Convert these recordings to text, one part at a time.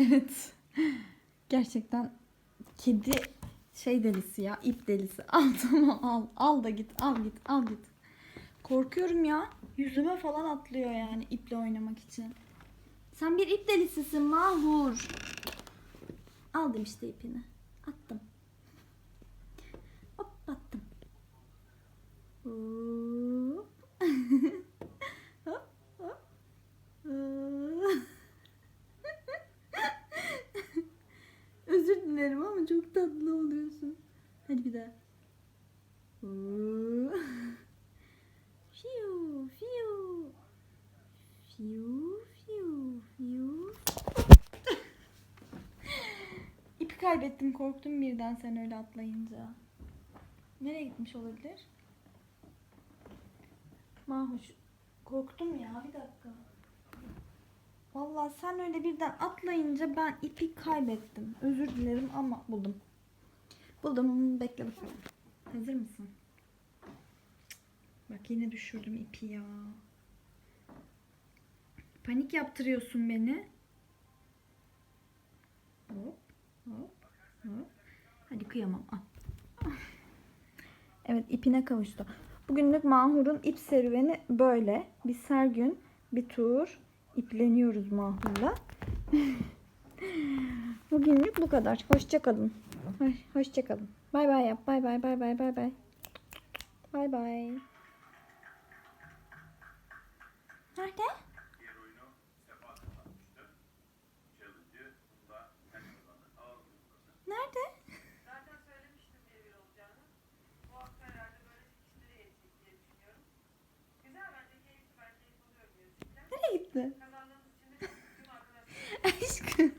Evet. Gerçekten kedi şey delisi ya, ip delisi. Al tamam al. Al da git, al git, al git. Korkuyorum ya. Yüzüme falan atlıyor yani iple oynamak için. Sen bir ip delisisin Mahur. Aldım işte ipini. Attım. Hop attım. Hop. hop hop. Hop. Özür dilerim ama çok tatlı oluyorsun. Hadi bir daha. Fiu, fiu. Fiu, fiu, fiu. İpi kaybettim korktum birden sen öyle atlayınca. Nereye gitmiş olabilir? Mahuş. Korktum ya bir dakika. Vallahi sen öyle birden atlayınca ben ipi kaybettim. Özür dilerim ama buldum. Buldum. Bekle bakalım. Hazır mısın? Bak yine düşürdüm ipi ya. Panik yaptırıyorsun beni. Hop, hop, hop. Hadi kıyamam. Al. Evet ipine kavuştu. Bugünlük Mahur'un ip serüveni böyle. Biz her gün bir tur ipleniyoruz Mahur'la. Bugünlük bu kadar. Hoşçakalın. Hoşçakalın. Bay bay yap. Bay bay bay bay bay bay. Bay bay. Nerede? De Aşkım.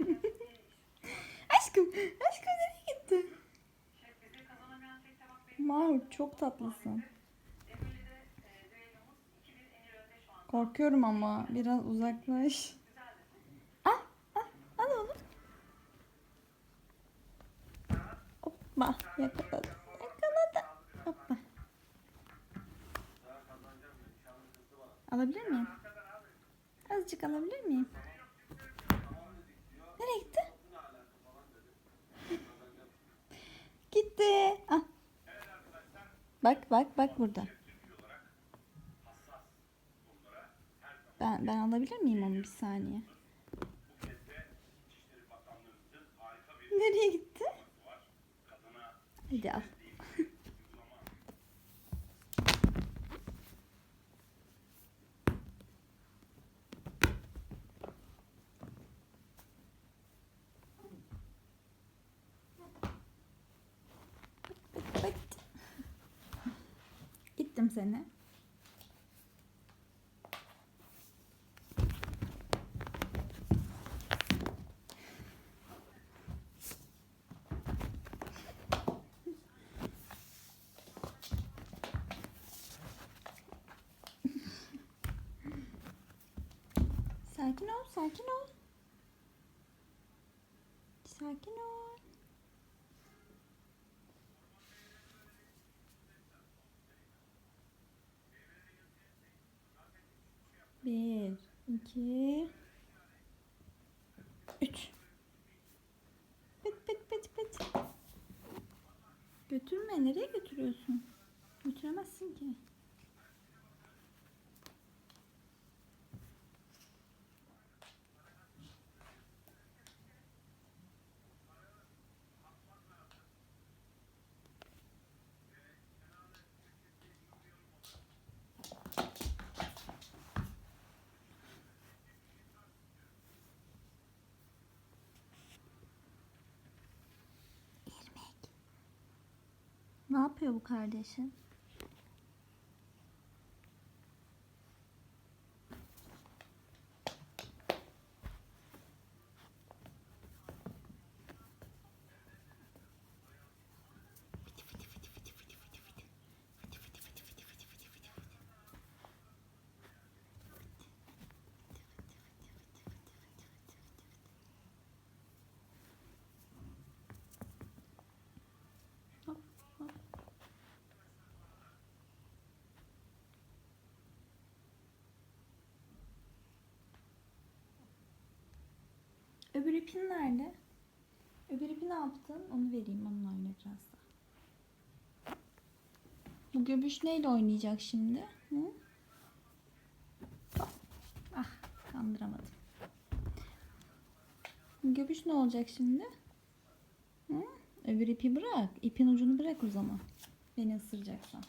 Aşkım. Aşkım nereye gitti? Mahur çok tatlısın. Emirli de düellomuz 2-1 Emir önde şu an. Korkuyorum ama biraz uzaklaş. Al, al, al oğlum. Hoppa, yakaladı. Yakaladı. Hoppa. Alabilir miyim? Azıcık alabilir miyim? Nereye gitti? Gitti. Ah. Bak bak bak burada. Ben ben alabilir miyim onu bir saniye? Nereye gitti? Hadi al. uygulama Bak. Gittim seni. Sakin ol, sakin ol. Sakin ol. Bir, iki, üç. Pıt pıt pıt pıt. Götürme. Nereye götürüyorsun? Götüremezsin ki. Ne yapıyor bu kardeşin? İpin nerede? Öbür ipi ne yaptın? Onu vereyim onunla oyna biraz. Bu göbüş neyle oynayacak şimdi? Hı? Ah kandıramadım. Göbüş ne olacak şimdi? Hı? Öbür ipi bırak. İpin ucunu bırak o zaman. Beni ısıracaksan.